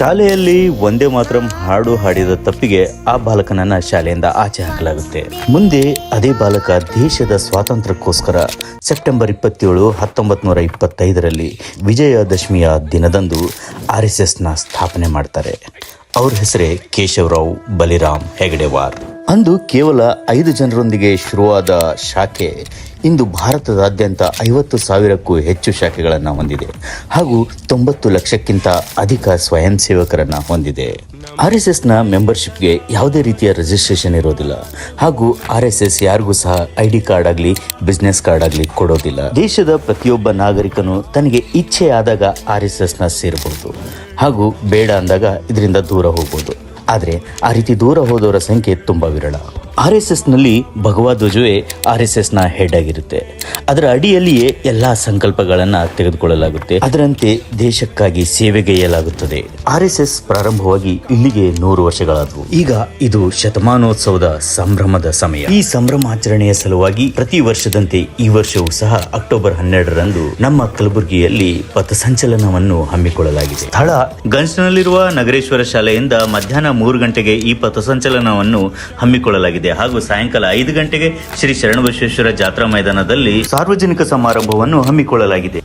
ಶಾಲೆಯಲ್ಲಿ ಒಂದೇ ಮಾತ್ರ ಹಾಡು ಹಾಡಿದ ತಪ್ಪಿಗೆ ಆ ಬಾಲಕನನ್ನ ಶಾಲೆಯಿಂದ ಆಚೆ ಹಾಕಲಾಗುತ್ತೆ. ಮುಂದೆ ಅದೇ ಬಾಲಕ ದೇಶದ ಸ್ವಾತಂತ್ರ್ಯಕ್ಕೋಸ್ಕರ ಸೆಪ್ಟೆಂಬರ್ ಇಪ್ಪತ್ತೇಳು ಹತ್ತೊಂಬತ್ತು ನೂರ ಇಪ್ಪತ್ತೈದರಲ್ಲಿ ವಿಜಯದಶಮಿಯ ದಿನದಂದು ಆರ್ ಎಸ್ ಎಸ್ನ ಸ್ಥಾಪನೆ ಮಾಡ್ತಾರೆ. ಅವ್ರ ಹೆಸರೇ ಕೇಶವರಾವ್ ಬಲಿರಾಮ್ ಹೆಗಡೆವಾರ್. ಅಂದು ಕೇವಲ ಐದು ಜನರೊಂದಿಗೆ ಶುರುವಾದ ಶಾಖೆ ಇಂದು ಭಾರತದಾದ್ಯಂತ ಐವತ್ತು ಸಾವಿರಕ್ಕೂ ಹೆಚ್ಚು ಶಾಖೆಗಳನ್ನು ಹೊಂದಿದೆ. ಹಾಗೂ ತೊಂಬತ್ತು ಲಕ್ಷಕ್ಕಿಂತ ಅಧಿಕ ಸ್ವಯಂ ಸೇವಕರನ್ನು ಹೊಂದಿದೆ. ಆರ್ ಎಸ್ ಎಸ್ನ ಮೆಂಬರ್ಶಿಪ್ಗೆ ಯಾವುದೇ ರೀತಿಯ ರಿಜಿಸ್ಟ್ರೇಷನ್ ಇರೋದಿಲ್ಲ. ಹಾಗೂ ಆರ್ ಎಸ್ ಎಸ್ ಯಾರಿಗೂ ಸಹ ಐ ಡಿ ಕಾರ್ಡ್ ಆಗಲಿ, ಬಿಸ್ನೆಸ್ ಕಾರ್ಡ್ ಆಗಲಿ ಕೊಡೋದಿಲ್ಲ. ದೇಶದ ಪ್ರತಿಯೊಬ್ಬ ನಾಗರಿಕನು ತನಗೆ ಇಚ್ಛೆ ಆದಾಗ ಆರ್ ಎಸ್ ಎಸ್ನ ಸೇರಬಹುದು ಹಾಗೂ ಬೇಡ ಅಂದಾಗ ಇದರಿಂದ ದೂರ ಹೋಗ್ಬೋದು. ಆದರೆ ಆ ರೀತಿ ದೂರ ಹೋದವರ ಸಂಖ್ಯೆ ತುಂಬ ವಿರಳ. ಆರ್ ಎಸ್ ಎಸ್ನಲ್ಲಿ ಭಗವಧ್ವಜವೇ ಆರ್ ಎಸ್ ಎಸ್ನ ಹೆಡ್ ಆಗಿರುತ್ತೆ. ಅದರ ಅಡಿಯಲ್ಲಿಯೇ ಎಲ್ಲಾ ಸಂಕಲ್ಪಗಳನ್ನು ತೆಗೆದುಕೊಳ್ಳಲಾಗುತ್ತೆ. ಅದರಂತೆ ದೇಶಕ್ಕಾಗಿ ಸೇವೆಗೈಯಲಾಗುತ್ತದೆ ಆರ್ ಎಸ್ ಎಸ್ ಪ್ರಾರಂಭವಾಗಿ ಇಲ್ಲಿಗೆ ನೂರು ವರ್ಷಗಳಾದವು. ಈಗ ಇದು ಶತಮಾನೋತ್ಸವದ ಸಂಭ್ರಮದ ಸಮಯ. ಈ ಸಂಭ್ರಮಾಚರಣೆಯ ಸಲುವಾಗಿ ಪ್ರತಿ ವರ್ಷದಂತೆ ಈ ವರ್ಷವೂ ಸಹ ಅಕ್ಟೋಬರ್ ಹನ್ನೆರಡರಂದು ನಮ್ಮ ಕಲಬುರಗಿಯಲ್ಲಿ ಪಥಸಂಚಲನವನ್ನು ಹಮ್ಮಿಕೊಳ್ಳಲಾಗಿದೆ. ಸ್ಥಳ ಗಂಜ್ನಲ್ಲಿರುವ ನಗರೇಶ್ವರ ಶಾಲೆಯಿಂದ ಮಧ್ಯಾಹ್ನ ಮೂರು ಗಂಟೆಗೆ ಈ ಪಥಸಂಚಲನವನ್ನು ಹಮ್ಮಿಕೊಳ್ಳಲಾಗಿದೆ. ಹಾಗೂ ಸಾಯಂಕಾಲ ಐದು ಗಂಟೆಗೆ ಶ್ರೀ ಶರಣಬಸವೇಶ್ವರ ಜಾತ್ರಾ ಮೈದಾನದಲ್ಲಿ ಸಾರ್ವಜನಿಕ ಸಮಾರಂಭವನ್ನು ಹಮ್ಮಿಕೊಳ್ಳಲಾಗಿದೆ.